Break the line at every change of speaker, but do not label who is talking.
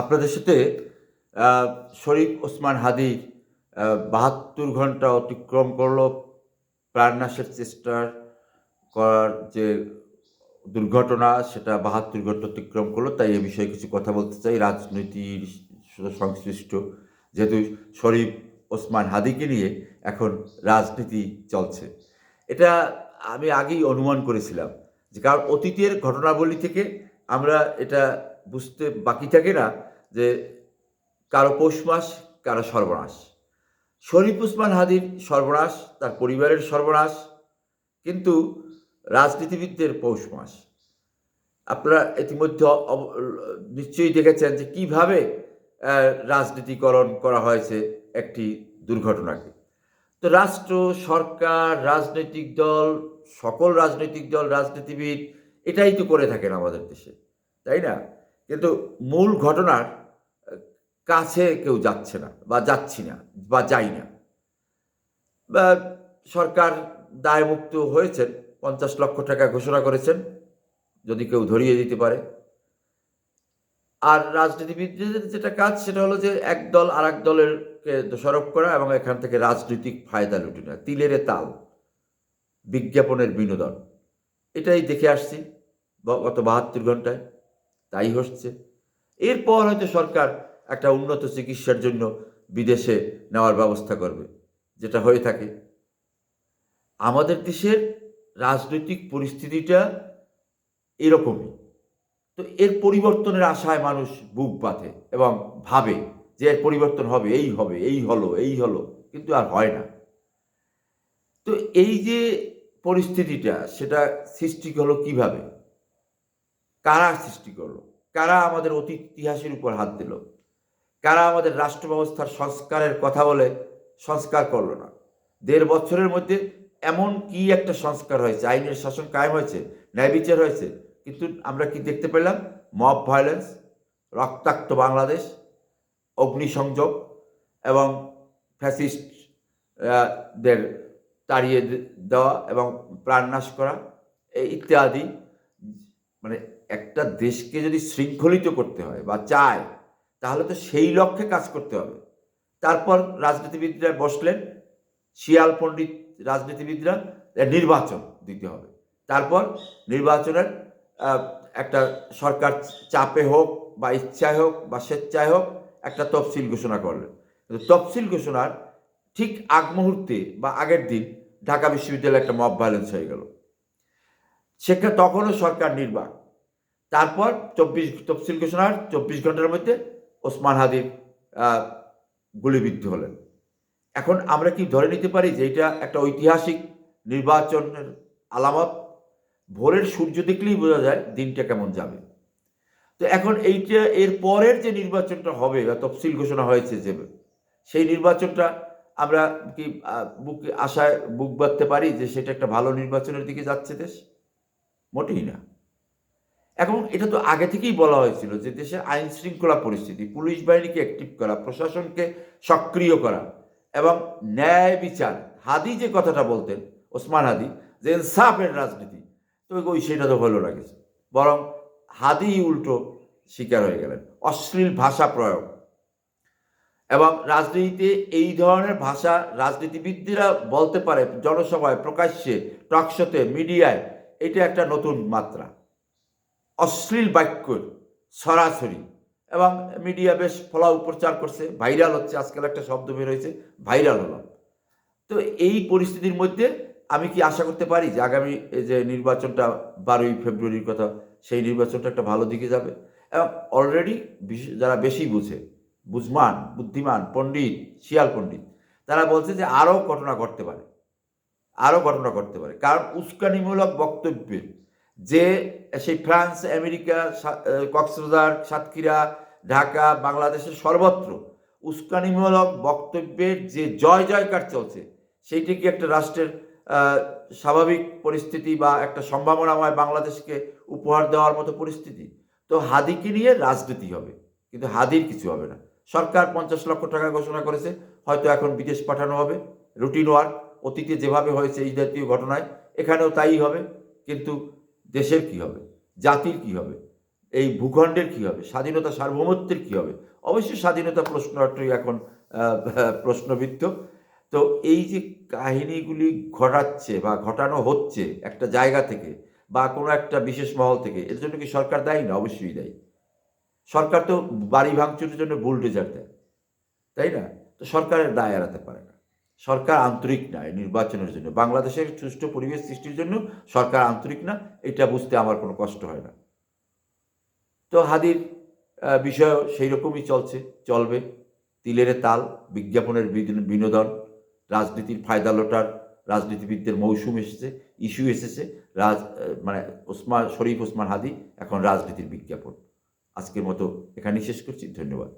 আপনাদের সাথে শরীফ ওসমান হাদি বাহাত্তর ঘণ্টা অতিক্রম করল প্রাণনাশের চেষ্টা করার যে দুর্ঘটনা, সেটা বাহাত্তর ঘণ্টা অতিক্রম করল। তাই এ বিষয়ে কিছু কথা বলতে চাই। রাজনীতির সংশ্লিষ্ট, যেহেতু শরীফ ওসমান হাদিকে নিয়ে এখন রাজনীতি চলছে। এটা আমি আগেই অনুমান করেছিলাম যে কারণ অতীতের ঘটনাবলী থেকে আমরা এটা বুঝতে বাকি থাকে না। যে কারও পৌষ মাস, কারও সর্বনাশ। শরীফ উসমান হাদির সর্বনাশ, তার পরিবারের সর্বনাশ, কিন্তু রাজনীতিবিদদের পৌষ মাস। আপনারা ইতিমধ্যে নিশ্চয়ই দেখেছেন যে কীভাবে রাজনীতিকরণ করা হয়েছে একটি দুর্ঘটনাকে। তো রাষ্ট্র, সরকার, রাজনৈতিক দল, সকল রাজনৈতিক দল, রাজনীতিবিদ, এটাই তো করে থাকেন আমাদের দেশে, তাই না? কিন্তু মূল ঘটনার কাছে কেউ যাচ্ছে না বা যাচ্ছি না বা যাই না। বা সরকার দায়মুক্ত হয়েছেন, পঞ্চাশ লক্ষ টাকা ঘোষণা করেছেন, যদি কেউ ধরিয়ে দিতে পারে। আর রাজনীতিবিদদের যেটা কাজ সেটা হলো যে এক দল আর এক দলেরকে দোষারোপ করা এবং এখান থেকে রাজনৈতিক ফায়দা লুটে নেওয়া, তিলের তাল, বিজ্ঞাপনের বিনোদন। এটাই দেখে আসছি গত বাহাত্তর ঘন্টায়। তাই হচ্ছে। এরপর হয়তো সরকার একটা উন্নত চিকিৎসার জন্য বিদেশে নেওয়ার ব্যবস্থা করবে, যেটা হয়ে থাকে। আমাদের দেশের রাজনৈতিক পরিস্থিতিটা এরকমই। তো এর পরিবর্তনের আশায় মানুষ বুক বাঁধে এবং ভাবে যে এর পরিবর্তন হবে, এই হবে, এই হলো এই হলো, কিন্তু আর হয় না। তো এই যে পরিস্থিতিটা, সেটা সৃষ্টি হলো কীভাবে? কারা সৃষ্টি করল? কারা আমাদের অতীত ইতিহাসের উপর হাত দিল? কারা আমাদের রাষ্ট্র ব্যবস্থার সংস্কারের কথা বলে সংস্কার করল না? দেড় বছরের মধ্যে এমন কি একটা সংস্কার হয়েছে? আইনের শাসন কায়েম হয়েছে, ন্যায় বিচার হয়েছে, কিন্তু আমরা কি দেখতে পেলাম? মব ভায়োলেন্স, রক্তাক্ত বাংলাদেশ, অগ্নিসংযোগ এবং ফ্যাসিস্ট দের তাড়িয়ে দেওয়া এবং প্রাণনাশ করা, এই ইত্যাদি মানে একটা দেশকে যদি শৃঙ্খলিত করতে হয় বা চায়, তাহলে তো সেই লক্ষ্যে কাজ করতে হবে। তারপর রাজনীতিবিদরা বসলেন, শিয়াল পণ্ডিত রাজনীতিবিদরা নির্বাচন দিতে হবে। তারপর নির্বাচনের একটা সরকার চাপে হোক বা ইচ্ছায় হোক বা স্বেচ্ছায় হোক, একটা তফসিল ঘোষণা করলেন। কিন্তু তফসিল ঘোষণার ঠিক আগ মুহূর্তে বা আগের দিন ঢাকা বিশ্ববিদ্যালয়ে একটা মব ভায়োলেন্স হয়ে গেল। সেখানে তখনও সরকার নির্বাক। তারপর চব্বিশ তফসিল ঘোষণার চব্বিশ ঘণ্টার মধ্যে ওসমান হাদির গুলিবিদ্ধ হলেন। এখন আমরা কি ধরে নিতে পারি যে এটা একটা ঐতিহাসিক নির্বাচনের আলামত? ভোরের সূর্য দেখলেই বোঝা যায় দিনটা কেমন যাবে। তো এখন এইটা এর পরের যে নির্বাচনটা হবে বা তফসিল ঘোষণা হয়েছে যে, সেই নির্বাচনটা আমরা কি বুক, আশায় বুক বাঁধতে পারি যে সেটা একটা ভালো নির্বাচনের দিকে যাচ্ছে দেশ? মোটেই না। এখন এটা তো আগে থেকেই বলা হয়েছিল যে দেশের আইন শৃঙ্খলা পরিস্থিতি, পুলিশ বাহিনীকে অ্যাক্টিভ করা, প্রশাসনকে সক্রিয় করা এবং ন্যায় বিচার। হাদি যে কথাটা বলতেন, ওসমান হাদি, যে ইনসাফের রাজনীতি, তো ওই সেটা তো না কিছু। বরং হাদি উল্টো শিকার হয়ে গেলেন, অশ্লীল ভাষা প্রয়োগ। এবং রাজনীতিতে এই ধরনের ভাষা রাজনীতিবিদরা বলতে পারে, জনসভায়, প্রকাশ্যে টকশোতে মিডিয়ায়, এটা একটা নতুন মাত্রা। অশ্লীল বাক্য সরাসরি এবং মিডিয়া বেশ ফলাও প্রচার করছে ভাইরাল হচ্ছে, আজকাল একটা শব্দ বের হয়েছে ভাইরাল হলাম তো এই পরিস্থিতির মধ্যে আমি কি আশা করতে পারি যে আগামী যে নির্বাচনটা বারোই ফেব্রুয়ারির কথা, সেই নির্বাচনটা একটা ভালো দিকে যাবে? এবং অলরেডি যারা বেশি বুঝে, বুঝমান, বুদ্ধিমান, পণ্ডিত, শিয়াল পণ্ডিত, তারা বলছে যে আরও ঘটনা ঘটতে পারে। আরও ঘটনা ঘটতে পারে। কারণ উস্কানিমূলক বক্তব্যের যে সেই ফ্রান্স, আমেরিকা কক্সবাজার, সাতক্ষীরা, ঢাকা বাংলাদেশের সর্বত্র উস্কানিমূলক বক্তব্যের যে জয় জয়কার চলছে, সেইটি কি একটা রাষ্ট্রের স্বাভাবিক পরিস্থিতি বা একটা সম্ভাবনাময় বাংলাদেশকে উপহার দেওয়ার মতো পরিস্থিতি? তো হাদিকে নিয়ে রাজনীতি হবে, কিন্তু হাদির কিছু হবে না। সরকার পঞ্চাশ লক্ষ টাকা ঘোষণা করেছে, হয়তো এখন বিদেশ পাঠানো হবে, রুটিন ওয়ার্ক, অতীতে যেভাবে হয়েছে এই জাতীয় ঘটনায়, এখানেও তাই হবে, কিন্তু দেশের কি হবে? জাতির কি হবে? এই ভূখণ্ডের কী হবে? স্বাধীনতা সার্বভৌমত্বের কী হবে? অবশ্যই স্বাধীনতা প্রশ্নটাই এখন প্রশ্নবিদ্ধ। তো এই যে কাহিনীগুলি ঘটাচ্ছে বা ঘটানো হচ্ছে একটা জায়গা থেকে বা কোনো একটা বিশেষ মহল থেকে, এর জন্য কি সরকার দায়ী না? অবশ্যই দায়ী। সরকার তো বাড়ি ভাঙচুরের জন্য বুলডোজার দেয়, তাই না? তো সরকারের দায় এড়াতে পারে না। সরকার আন্তরিক না এই নির্বাচনের জন্য। বাংলাদেশের সুষ্ঠু পরিবেশ সৃষ্টির জন্য সরকার আন্তরিক না, এটা বুঝতে আমার কোনো কষ্ট হয় না। তো হাদির বিষয় সেই রকমই চলছে, চলবে। তিলের তাল, বিজ্ঞাপনের বিনোদন, রাজনীতির ফায়দা লোটার, রাজনীতিবিদদের মৌসুম এসেছে, ইস্যু এসেছে। রাজ মানে ওসমান, শরীফ ওসমান হাদি এখন রাজনীতির বিজ্ঞাপন। আজকের মতো এখানেই শেষ করছি, ধন্যবাদ।